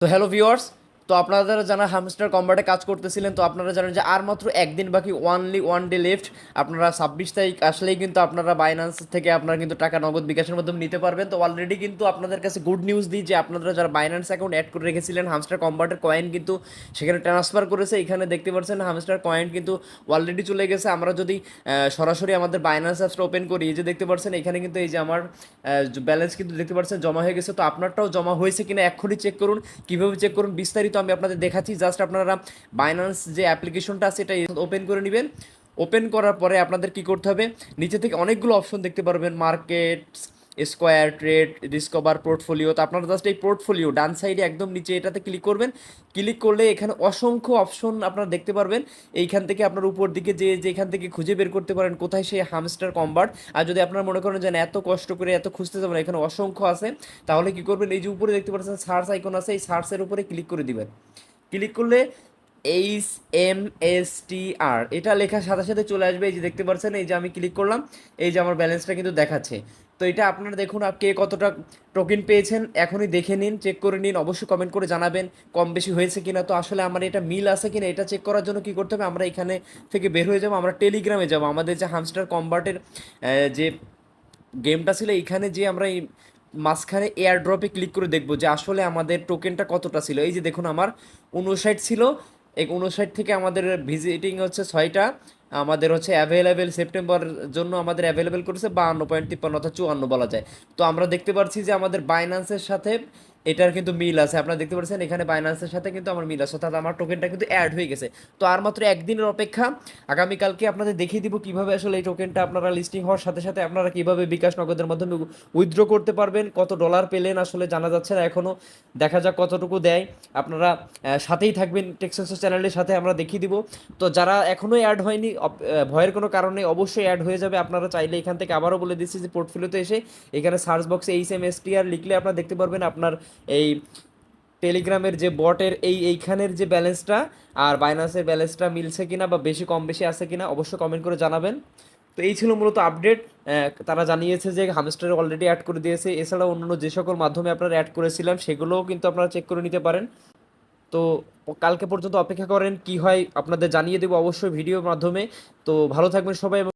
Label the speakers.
Speaker 1: তো hello viewers তো আপনারা যারা হামস্টার কম্বাটে কাজ করতেছিলেন, তো আপনারা জানেন যে আর মাত্র একদিন বাকি ওয়ানলি ওয়ান ডে লেফট আপনারা ছাব্বিশ তারিখ আসলেই কিন্তু আপনারা বাইন্যান্স থেকে আপনারা কিন্তু টাকা নগদ বিকাশের মাধ্যমে নিতে পারবেন। তো অলরেডি কিন্তু আপনাদের কাছে গুড নিউজ দিই যে আপনারা যারা বাইন্যান্স অ্যাকাউন্ট অ্যাড করে রেখেছিলেন হামস্টার কম্বাটের কয়েন কিন্তু সেখানে ট্রান্সফার করেছে। এখানে দেখতে পাচ্ছেন হামস্টার কয়েন কিন্তু অলরেডি চলে গেছে। আমরা যদি সরাসরি আমাদের বাইন্যান্স অ্যাপসটা ওপেন করি, এই যে দেখতে পাচ্ছেন, এখানে কিন্তু এই যে আমার ব্যালেন্স কিন্তু দেখতে পাচ্ছেন জমা হয়ে গেছে। তো আপনারটাও জমা হয়েছে কিনা এক্ষুনি চেক করুন। কীভাবে চেক করুন বিস্তারিত আমি আপনাদের দেখাচ্ছি জাস্ট আপনারা বাইন্যান্স যে অ্যাপ্লিকেশনটা আছে এটা ওপেন করে নেবেন। ওপেন করার পরে আপনাদের কি করতে হবে? নিচে থেকে অনেকগুলো অপশন দেখতে পারবেন markets square trade discover portfolio তো আপনারা জাস্ট এই পোর্টফোলিও ডান সাইডে একদম নিচে এটাতে ক্লিক করবেন। ক্লিক করলে এখানে অসংখ্য অপশন আপনারা দেখতে পারবেন। এইখান থেকে আপনার উপর দিকে যে যেখান থেকে খুঁজে বের করতে পারেন কোথায় সেই হামস্টার কম্বার্ট আর যদি আপনারা মনে করেন যে না, এত কষ্ট করে এত খুঁজতে যাবেন এখানে অসংখ্য আছে তাহলে কি করবেন? এই যে উপরে দেখতে পাচ্ছেন সার্চ আইকন আছে এই সার্চের উপরে ক্লিক করে দিবেন। ক্লিক করলে H M S T R এটা লেখার সাথে সাথে চলে আসবে। এই যে দেখতে পাচ্ছেন এই যে আমি ক্লিক করলাম এই যে আমার ব্যালেন্সটা কিন্তু দেখাচ্ছে। তো এটা আপনারা দেখুন কে কতটা টোকেন পেয়েছেন এখনই দেখে নিন চেক করে নিন, অবশ্যই কমেন্ট করে জানাবেন কম বেশি হয়েছে কিনা। তো আসলে আমার এটা মিল আছে কিনা এটা চেক করার জন্য কি করতে হবে? আমরা এখানে থেকে বের হয়ে যাব, আমরা টেলিগ্রামে যাব। আমাদের যে হামস্টার কম্বার্টের যে গেমটা ছিল এইখানে যে আমরা এই মাঝখানে এয়ার ড্রপে ক্লিক করে দেখব যে আসলে আমাদের টোকেনটা কতটা ছিল। এই যে দেখুন, আমার উনষাট ছিল, এই উনষাট থেকে আমাদের ভিজিটিং হচ্ছে ছয়টা। আমাদের হচ্ছে অ্যাভেলেবেল সেপ্টেম্বর জন্য আমাদের অ্যাভেলেবেল করেছে বাহান্ন পয়েন্ট তিপ্পান্ন অর্থাৎ চুয়ান্ন বলা যায়। তো আমরা দেখতে পাচ্ছি যে আমাদের বাইন্যান্সের সাথে এটার কিন্তু মিল আছে। আপনারা দেখতে পাচ্ছেন, এখানে বাইন্যান্সের সাথে কিন্তু আমার মিল আছে। অর্থাৎ আমার টোকেনটা কিন্তু অ্যাড হয়ে গেছে। তো আর মাত্র একদিনের অপেক্ষা, আগামীকালকে আপনাদের দেখিয়ে দিব কীভাবে আসলে এই টোকেনটা আপনারা লিস্টিং হওয়ার সাথে সাথে আপনারা কীভাবে বিকাশ নগদের মাধ্যমে উইথড্র করতে পারবেন, কত ডলার পেলেন আসলে জানা যাচ্ছে না এখনও দেখা যাক কতটুকু দেয়। আপনারা সাথেই থাকবেন টেক্সাস চ্যানেলের সাথে আমরা দেখিয়ে দিব। তো যারা এখনও অ্যাড হয়নি ভয়ের কোনো কারণে অবশ্যই অ্যাড হয়ে যাবে। আপনারা চাইলে এখান থেকে আবারও বলে দিচ্ছি যে পোর্টফোলিওতে এসে এখানে সার্চ বক্সে H M S T R লিখলে আপনারা দেখতে পারবেন আপনার এই টেলিগ্রামের যে বটের এই এইখানের যে ব্যালেন্সটা আর বাইন্যান্সের ব্যালেন্সটা মিলছে কিনা বা বেশি কম বেশি আছে কিনা অবশ্যই কমেন্ট করে জানাবেন। তো এই ছিল মূলত আপডেট তারা জানিয়েছে যে হামস্টার অলরেডি অ্যাড করে দিয়েছে। এছাড়াও অন্যান্য যে সকল মাধ্যমে আপনারা অ্যাড করেছিলাম সেগুলোও কিন্তু আপনারা চেক করে নিতে পারেন। তো কালকে পর্যন্ত অপেক্ষা করেন, কি হয় আপনাদের জানিয়ে দেবো অবশ্যই ভিডিওর মাধ্যমে। তো ভালো থাকবেন সবাই